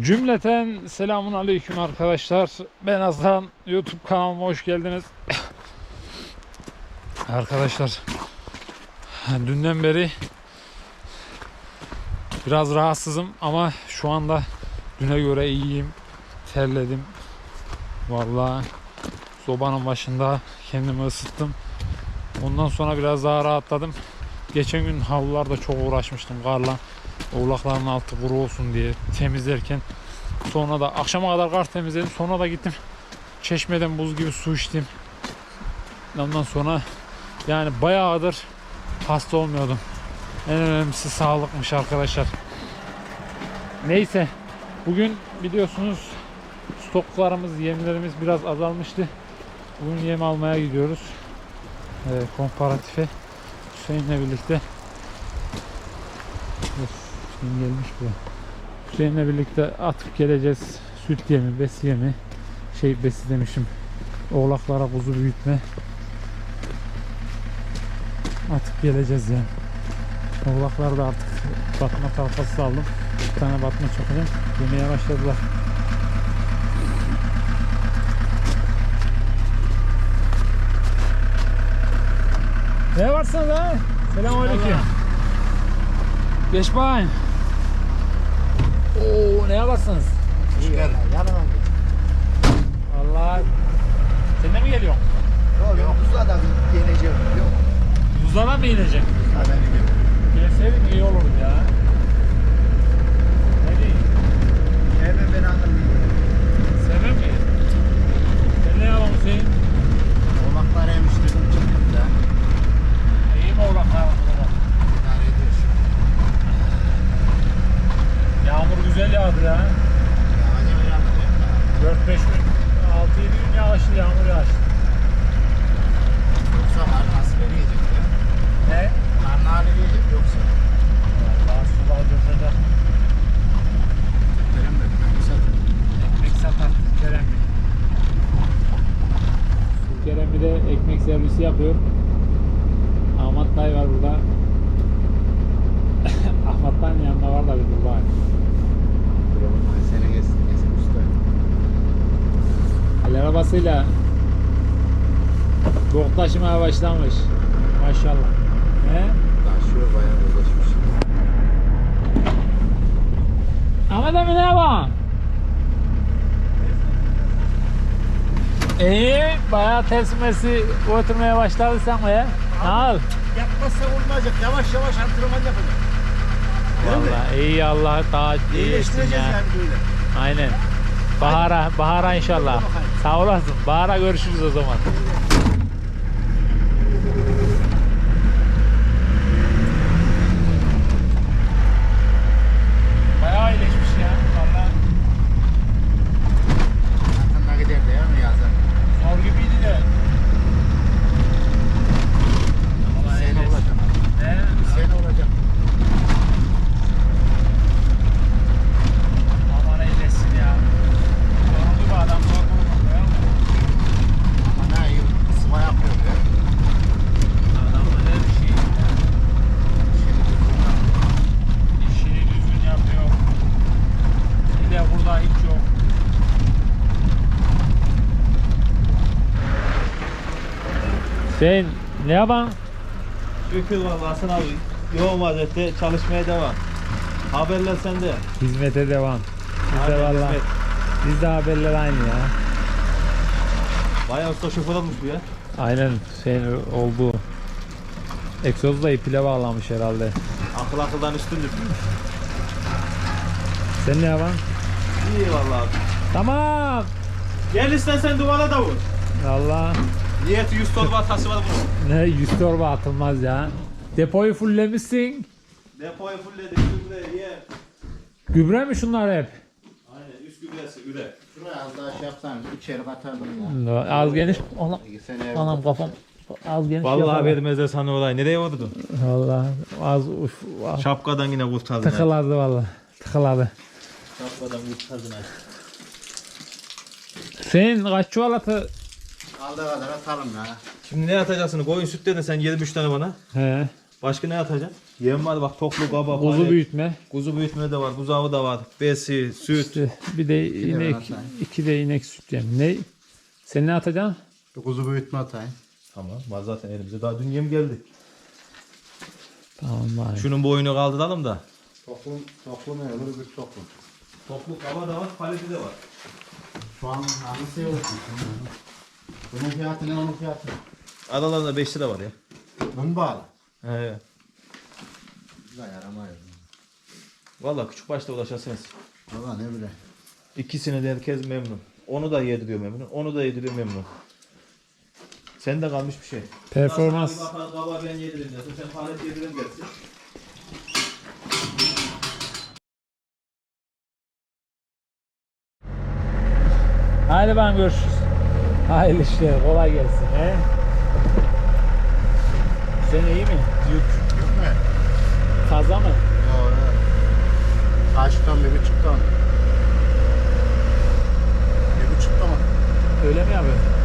Cümleten selamun aleyküm arkadaşlar. Ben Azhan. YouTube kanalıma hoş geldiniz. arkadaşlar dünden beri biraz rahatsızım ama şu anda düne göre iyiyim. Terledim. Vallahi sobanın başında kendimi ısıttım. Ondan sonra biraz daha rahatladım. Geçen gün havlularda çok uğraşmıştım karla. Oğlakların altı kuru olsun diye temizlerken sonra da akşama kadar kar temizledim. Sonra da gittim çeşmeden buz gibi su içtim. Ondan sonra yani bayağıdır hasta olmuyordum. En önemlisi sağlıkmış arkadaşlar. Neyse bugün biliyorsunuz stoklarımız, yemlerimiz biraz azalmıştı. Bugün yem almaya gidiyoruz. Ee, komparatife Hüseyin'le birlikte Hüseyin gelmiş buraya. Hüseyin'le birlikte atıp geleceğiz. Süt yemi, besi yemi. Şey besi demişim. Oğlaklara kuzu büyütme. Atıp geleceğiz yani. Oğlaklar da artık batma talkası aldım. Bir tane batma çakacağım. Yemeye başladılar. Ne varsın be? Selamünaleyküm. Geç bakayım. Oo ne yaparsınız? Hoş geldin. Yanıma git. Vallahi sen de mi geliyorsun? Yok yok buzla da yeneceğim. Yok. Buzlara mı inecek? Haberim yok. Gelseydin iyi olurdu ya. Ne diyeyim? Hemen ben anlamayayım. Sevmem mi? Sen ne yapalım Hüseyin? Omaklar emiştirdim çıktım da. İyi mi oğlaklar? İdare ediyoruz. Yağmur güzel yağdı ya. Yağacağım yandım. 4-5 gün, 6-7 gün yağışlı yağmur yağışlı. Yoksa kar nasıl veriyecek ya? Ne? Kar ne hale gelecek yoksa? Vallahi sular coşacak. Kerem de ben bir satayım. Ekmek satar Kerem Bey. Kerem bir de ekmek servisi yapıyor. Ahmet Dayı var burada. Ahmet Dayı'nın yanında var da bir dur bari. Seni gelsin gelsin usta. El arabasıyla bok taşımaya başlamış. Maşallah. He? Taşıyor bayağı uğraşmış. Ahmet abi ne yapalım? İyi, bayağı teslimesi götürmeye başladı sen ya. Al. Yapmazsa olmayacak. Yavaş yavaş antrenman yapacak. Vallahi iyi Allah daha iyileşsin İyileştireceğiz ya. yani böyle. Aynen. Bahara, bahara inşallah. Sağ olasın. Bahara görüşürüz o zaman. Bayağı iyileşmiş ya. Vallahi Aklına gider de ya mı yazar? zor gibiydi de. Allah Sen iyileşsin. olacak. Ne? Sen olacak. Aman iyileşsin ya. Yoruldu bu adam. Zor vurmadı ya. Ama ne iyi sıva yapıyor ya. Adamın her şeyi ya. Şimdi düzgün yapıyor. İşini düzgün yapıyor. Hile burada hiç yok. Sen ne yapan? Şükür vallahi Hasan abi. Yoğun vaziyette çalışmaya devam. Haberler sende. Hizmete devam. Biz de Aynen, valla. hizmet. Biz de haberler aynı ya. Bayağı usta şoför olmuş bu ya. Aynen şey oldu. Egzozu da ipile bağlamış herhalde. Akıl akıldan üstündür. Sen ne yapan? İyi vallahi abi. Tamam. Gel istersen duvara da vur. Allah. Niyeti 100 torba atası var bunun. Ne 100 torba atılmaz ya. Depoyu fulllemişsin. Depoyu fullledik, gübre, ye. Gübre mi şunlar hep? Aynen, üst gübresi, üre. Şuraya az daha şey yapsan içeri katardım ya. Az geniş. Anam, anam kafam. Az geniş Vallahi yapalım. vermezler sana olay. Nereye vurdun? Vallahi az uf, az Şapkadan yine kurtardın. tıkıladı vallahi. Tıkıladı. Şapkadan kurtardın. Senin kaç çuval atı? Aldığı kadar atalım ya. Şimdi ne atacaksın? Koyun süt dedin sen 23 tane bana. He. Başka ne atacaksın? Yem var bak toklu kaba. Kuzu palet. büyütme. Kuzu büyütme de var. Buzağı da var. Besi, süt. İşte bir de inek, atayım. iki de inek süt yem. Ne? Sen ne atacaksın? Bir kuzu büyütme atayım. Tamam var zaten elimizde. Daha dün yem geldi. Tamam bari. Şunun boyunu kaldıralım da. Toplum, toplum ne olur bir toplum. Toklu kaba da var. Paleti de var. Şu an hangisi yok? Bunun fiyatı ne onun fiyatı? Aralarında 5 lira var ya. Bunu bağlı. He. Güzel yaramıyor. Valla küçük başta ulaşasınız. Valla ne bileyim. İkisine de herkes memnun. Onu da yediriyor memnun. Onu da yediriyor memnun. Sen de kalmış bir şey. Performans. Kaba ben yedirim dersin. Sen palet yedirim dersin. Haydi ben görüşürüz. Hayırlı işler. Kolay gelsin. He? Sen iyi mi? Yük. Yok mu? Fazla mı? Yok evet. Kaç ton bir buçuk ton. Bir buçuk ton. Öyle mi yapıyorsun?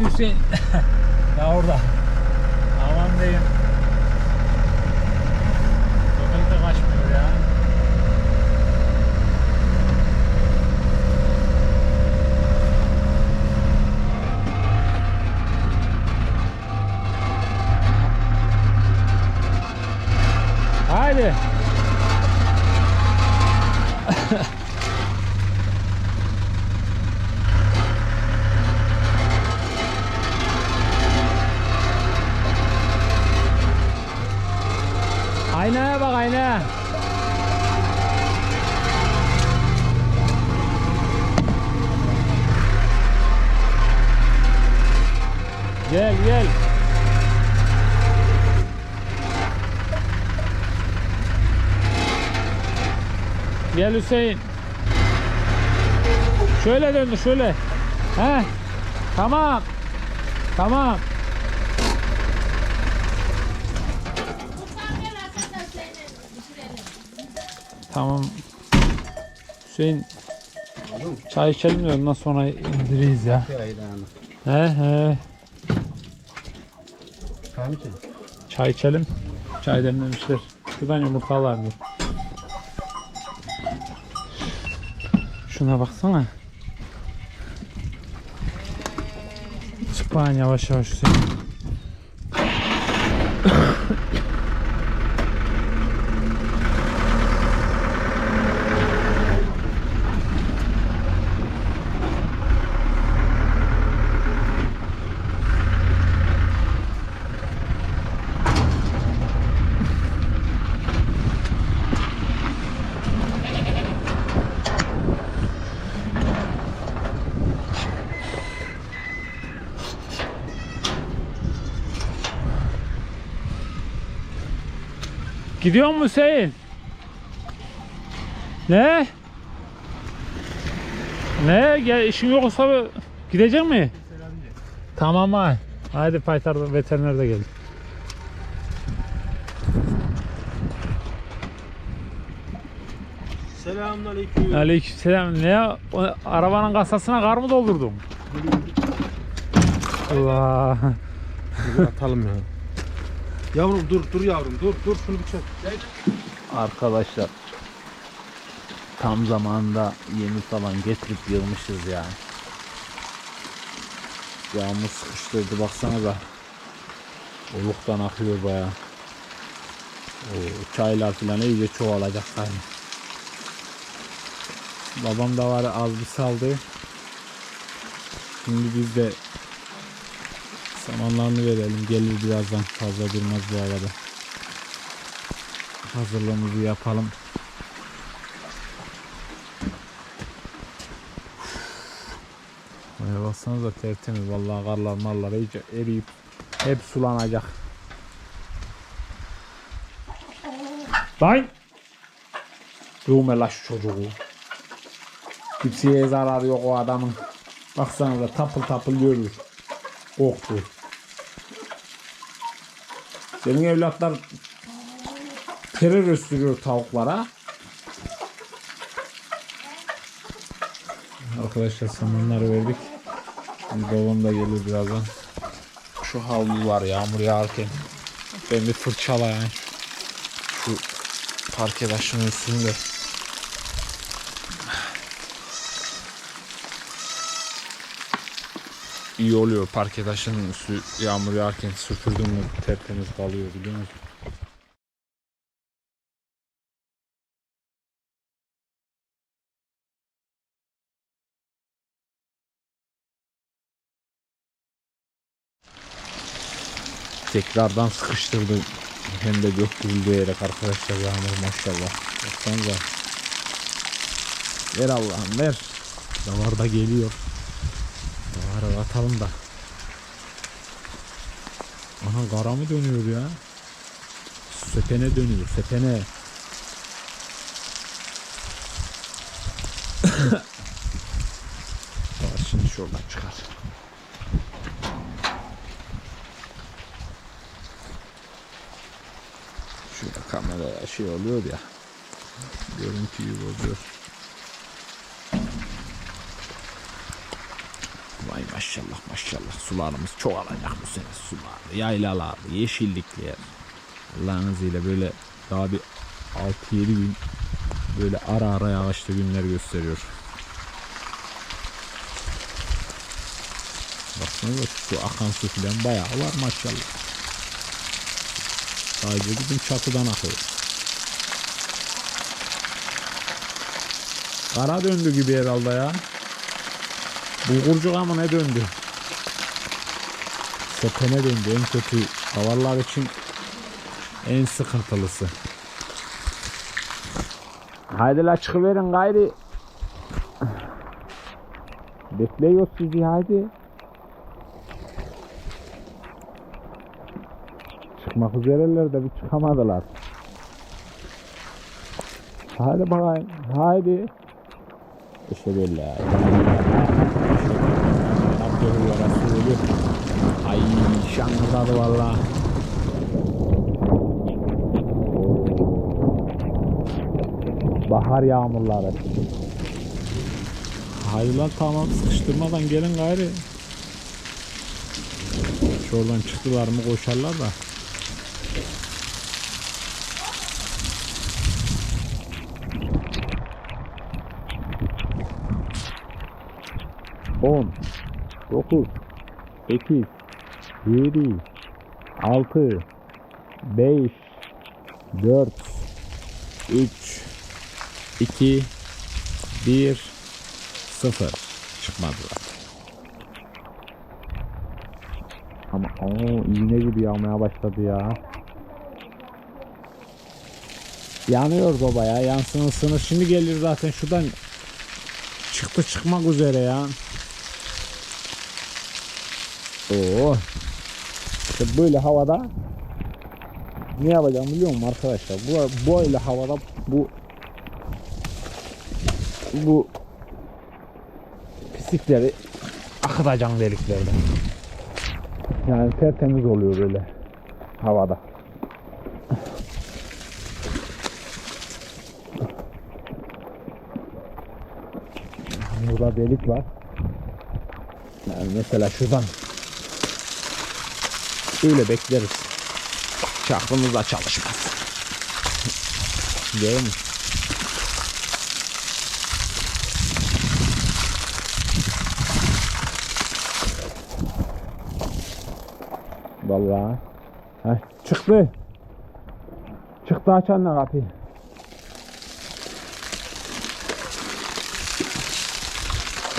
Gitti Hüseyin. ya orada. Aman diyeyim. Köpek de kaçmıyor ya. Haydi. Gel Hüseyin. Şöyle döndü şöyle. He. Tamam. Tamam. Tamam. Hüseyin çay içelim de ondan sonra indiririz ya. He he. Çay içelim. Çay demlemişler. Şuradan yumurtalar mı? Şuna baksana. Çık bakayım yavaş yavaş Hüseyin. Gidiyor mu Hüseyin? Ne? Ne? Gel, işin yoksa gidecek mi? Tamam ha. Hadi paytar veteriner de geldi. Selamünaleyküm. Aleykümselam. Ne? O arabanın kasasına kar mı doldurdun? Allah. atalım ya. Yavrum dur dur yavrum dur dur şunu bir çek. Arkadaşlar tam zamanında yemi falan getirip yığmışız ya. Yağmur sıkıştırdı baksana da. Oluktan akıyor baya. Çaylar falan iyice çoğalacak yani. Babam da var az bir saldı. Şimdi biz de samanlarını verelim. Gelir birazdan fazla durmaz bu havada hazırlığımızı yapalım. Buraya baksanıza tertemiz vallahi karlar marlar iyice eriyip hep sulanacak. Lan! Dövme la şu çocuğu. Kimseye zararı yok o adamın. Baksana da tapıl tapıl yiyordur. Koktu. Senin evlatlar terör östürüyor tavuklara. Arkadaşlar samanları verdik. Babam da gelir birazdan. Şu havlular yağmur yağarken ben bir fırçalayayım. Şu parke taşının üstünde. İyi oluyor parke taşının üstü yağmur yağarken süpürdüm mü tertemiz kalıyor biliyor musun? Tekrardan sıkıştırdım. Hem de gök gürüldeyerek arkadaşlar yağmur maşallah. Baksanıza. Ver Allah'ım ver. Davar da geliyor. Davarı atalım da. Aha kara mı dönüyor ya? Sepene dönüyor sepene. Davar şimdi şuradan çıkar. Şurada kameraya şey oluyor ya. Görüntüyü bozuyor. Vay maşallah maşallah sularımız çok alacak bu sene sular. Yaylalar, yeşillikler. Allah'ın izniyle böyle daha bir 6-7 gün böyle ara ara yağışlı günler gösteriyor. Baksanıza şu akan su filan bayağı var maşallah. Sadece bizim çatıdan akıyor. Kara döndü gibi herhalde ya. Bulgurcuk ama ne döndü? Sepene döndü en kötü. Havarlar için en sıkıntılısı. Haydi la çıkıverin gayri. Bekliyor sizi haydi. Çıkmak üzereler de bir çıkamadılar. Haydi bakayım. Haydi. İşte böyle. Abdülü Resulü. Ay şangırdadı valla. Bahar yağmurları. Haydi lan tamam sıkıştırmadan gelin gayri. Şuradan çıktılar mı koşarlar da. 9, 8, 7, 6, 5, 4, 3, 2, 1, 0 çıkmadılar. Ama o iğne gibi yağmaya başladı ya. Yanıyor baba ya yansın ısınır. Şimdi gelir zaten şuradan çıktı çıkmak üzere ya. Oo. İşte böyle havada ne yapacağım biliyor musun arkadaşlar? Bu böyle havada bu bu pislikleri akıtacağım deliklerden. Yani tertemiz oluyor böyle havada. Burada delik var. Yani mesela şuradan Böyle bekleriz. Hiç aklımız da çalışmaz. Değil mi? Vallahi. Heh, çıktı. Çıktı aç anne kapıyı.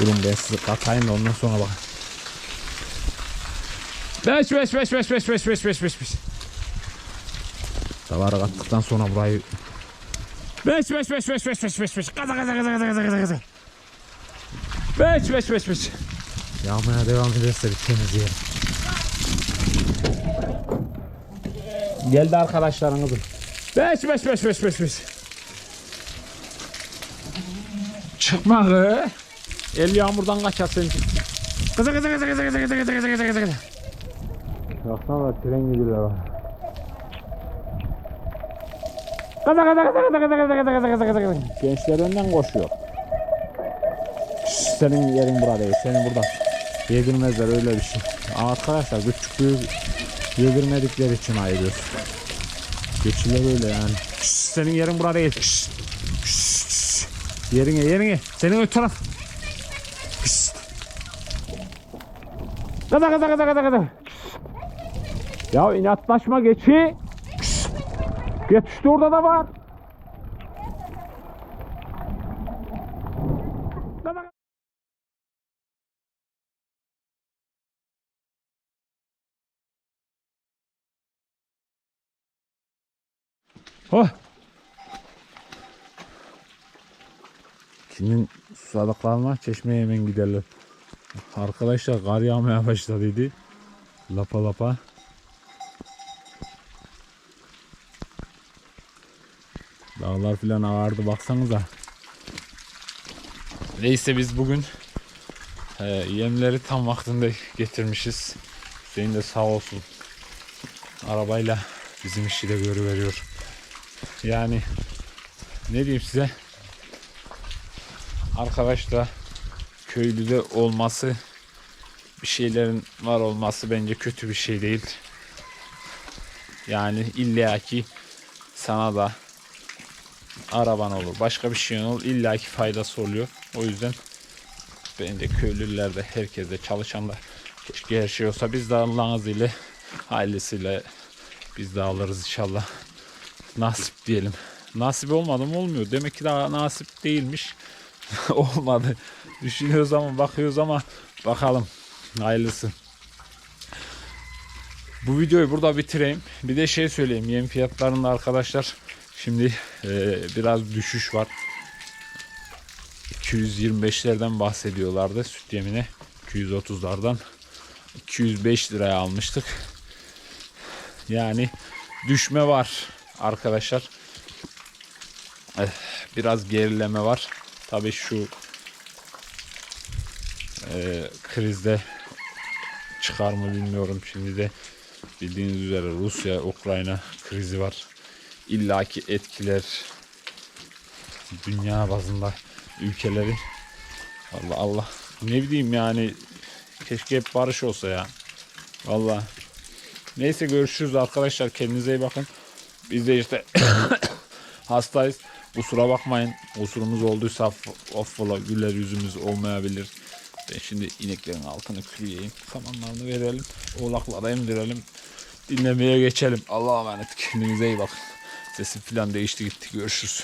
Durun ben sizi katayım da ondan sonra bakın. Beş beş beş beş beş beş beş beş beş beş. Davarı kattıktan sonra burayı Beş beş beş beş beş beş beş beş Gaza gaza gaza gaza gaza gaza gaza Beş beş beş beş Yağmaya devam ederse bir temizleyelim Geldi arkadaşlarınızın Beş beş beş beş beş beş Çıkma kız El yağmurdan kaçar sen kıza kıza kıza kıza kıza kıza kıza kıza kıza kıza. Baksana da tren gidiyor. Kıza kıza kıza kıza kıza kıza kıza kıza kıza kıza. Gençler önden koşuyor. Şşş, senin yerin burada değil. Senin burada yedirmezler öyle bir şey. Arkadaşlar küçük büyük yedirmedikleri için ayırıyoruz. Geçiler öyle yani. Şşş, senin yerin burada değil. Şşş. Şşş, şşş. Yerine yerine. Senin öte taraf. Şşş. Kıza kıza kıza kıza kıza. Ya inatlaşma geçi. Geç işte orada da var. Oh. Kimin susadıklarına çeşmeye hemen giderler. Arkadaşlar kar yağmaya başladıydı. Lapa lapa. Dağlar filan ağardı baksanıza. Neyse biz bugün e, yemleri tam vaktinde getirmişiz. Hüseyin de sağ olsun. Arabayla bizim işi de görüveriyor. Yani ne diyeyim size arkadaşlar köylüde olması bir şeylerin var olması bence kötü bir şey değil. Yani illaki sana da araban olur. Başka bir şey olur. İlla ki faydası oluyor. O yüzden bence köylüler de herkes de çalışan da keşke her şey olsa biz de Allah'ın izniyle ailesiyle biz de alırız inşallah. Nasip diyelim. Nasip olmadı mı olmuyor. Demek ki daha nasip değilmiş. Olmadı. Düşünüyoruz ama bakıyoruz ama bakalım. Hayırlısı. Bu videoyu burada bitireyim. Bir de şey söyleyeyim. Yem fiyatlarında arkadaşlar şimdi e, biraz düşüş var. 225'lerden bahsediyorlardı süt yemine. 230'lardan 205 liraya almıştık. Yani düşme var arkadaşlar. Eh, Biraz gerileme var. Tabii şu e, krizde çıkar mı bilmiyorum. Şimdi de bildiğiniz üzere Rusya Ukrayna krizi var. İllaki etkiler dünya bazında ülkeleri. Allah Allah ne bileyim yani keşke hep barış olsa ya. Vallahi. Neyse görüşürüz arkadaşlar. Kendinize iyi bakın. Biz de işte hastayız. Kusura bakmayın. Kusurumuz olduysa aff- affola güler yüzümüz olmayabilir. Ben şimdi ineklerin altını kürüyeyim. Samanlarını verelim. Oğlaklara emdirelim. Dinlemeye geçelim. Allah'a emanet. Kendinize iyi bakın. Sesim falan değişti gitti. Görüşürüz.